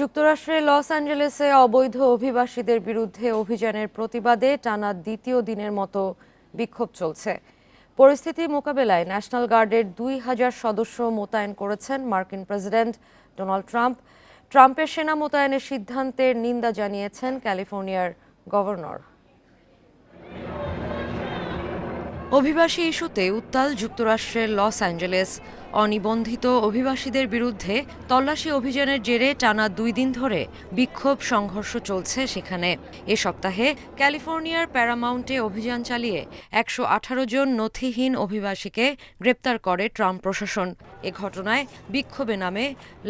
যুক্তরাষ্ট্রের লস অ্যাঞ্জেলেসে অবৈধ অভিবাসীদের বিরুদ্ধে অভিযানের প্রতিবাদে টানা দ্বিতীয় দিনের মতো বিক্ষোভ চলছে। পরিস্থিতি মোকাবেলায় ন্যাশনাল গার্ডের দুই হাজার সদস্য মোতায়েন করেছেন মার্কিন প্রেসিডেন্ট ডোনাল্ড ট্রাম্প। ট্রাম্পের সেনা মোতায়েনের সিদ্ধান্তের নিন্দা জানিয়েছেন ক্যালিফোর্নিয়ার গভর্নর। অভিবাসী ইস্যুতে উত্তাল যুক্তরাষ্ট্রের লস অ্যাঞ্জেলেস। অনিবন্ধিত অভিবাসীদের বিরুদ্ধে তল্লাশি অভিযানের জেরে টানা দুই দিন ধরে বিক্ষোভ সংঘর্ষ চলছে সেখানে। এ সপ্তাহে ক্যালিফোর্নিয়ার প্যারামাউন্টে অভিযান চালিয়ে একশো আঠারো জন নথিহীন অভিবাসীকে গ্রেপ্তার করে ট্রাম্প প্রশাসন। এ ঘটনায় বিক্ষোভে নামে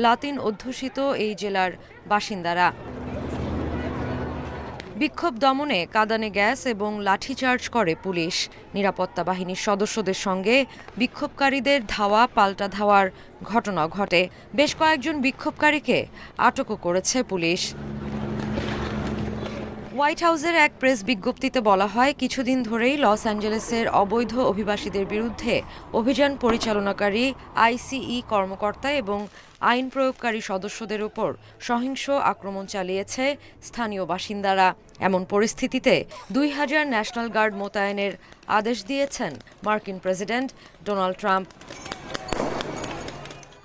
লাতিন অধ্যুষিত এই জেলার বাসিন্দারা। বিক্ষোভ দমনে কাঁদানে গ্যাস এবং লাঠিচার্জ করে পুলিশ। নিরাপত্তা বাহিনীর সদস্যদের সঙ্গে বিক্ষোভকারীদের ধাওয়া, পাল্টা ধাওয়ার ঘটনা ঘটে। বেশ কয়েকজন বিক্ষোভকারীকে আটকও করেছে পুলিশ। হোয়াইট হাউসের এক প্রেস বিজ্ঞপ্তিতে বলা হয়, কিছুদিন ধরেই লস অ্যাঞ্জেলেসের অবৈধ অভিবাসীদের বিরুদ্ধে অভিযান পরিচালনাকারী আইসিই কর্মকর্তা এবং আইন প্রয়োগকারী সদস্যদের উপর সহিংস আক্রমণ চালিয়েছে স্থানীয় বাসিন্দারা। এমন পরিস্থিতিতে দুই হাজার ন্যাশনাল গার্ড মোতায়েনের আদেশ দিয়েছেন মার্কিন প্রেসিডেন্ট ডোনাল্ড ট্রাম্প।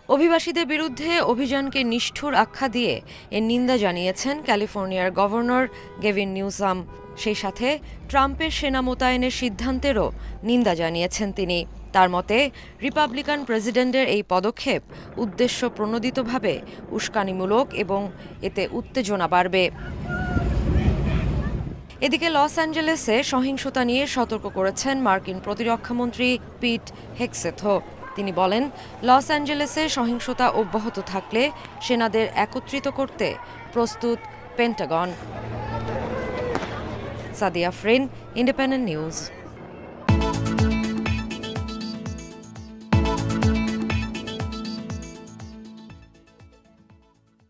অভিবাসীদের বিরুদ্ধে অভিযানকে নিষ্ঠুর আখ্যা দিয়ে এর নিন্দা জানিয়েছেন ক্যালিফোর্নিয়ার গভর্নর গেভিন নিউসাম সেই সাথে ট্রাম্পের সেনা মোতায়েনের সিদ্ধান্তেরও নিন্দা জানিয়েছেন তিনি। তার মতে, রিপাবলিকান প্রেসিডেন্টের এই পদক্ষেপ উদ্দেশ্য প্রণোদিতভাবে উস্কানিমূলক এবং এতে উত্তেজনা বাড়বে। এদিকে লস অ্যাঞ্জেলেসে সহিংসতা নিয়ে সতর্ক করেছেন মার্কিন প্রতিরক্ষামন্ত্রী পিট হেক্সেথো। তিনি বলেন, লস অ্যাঞ্জেলেসে সহিংসতা অব্যাহত থাকলে সেনাদের একত্রিত করতে প্রস্তুত পেন্টাগন। সাদিয়া ফ্রেন ইন্ডিপেন্ডেন্ট নিউজ।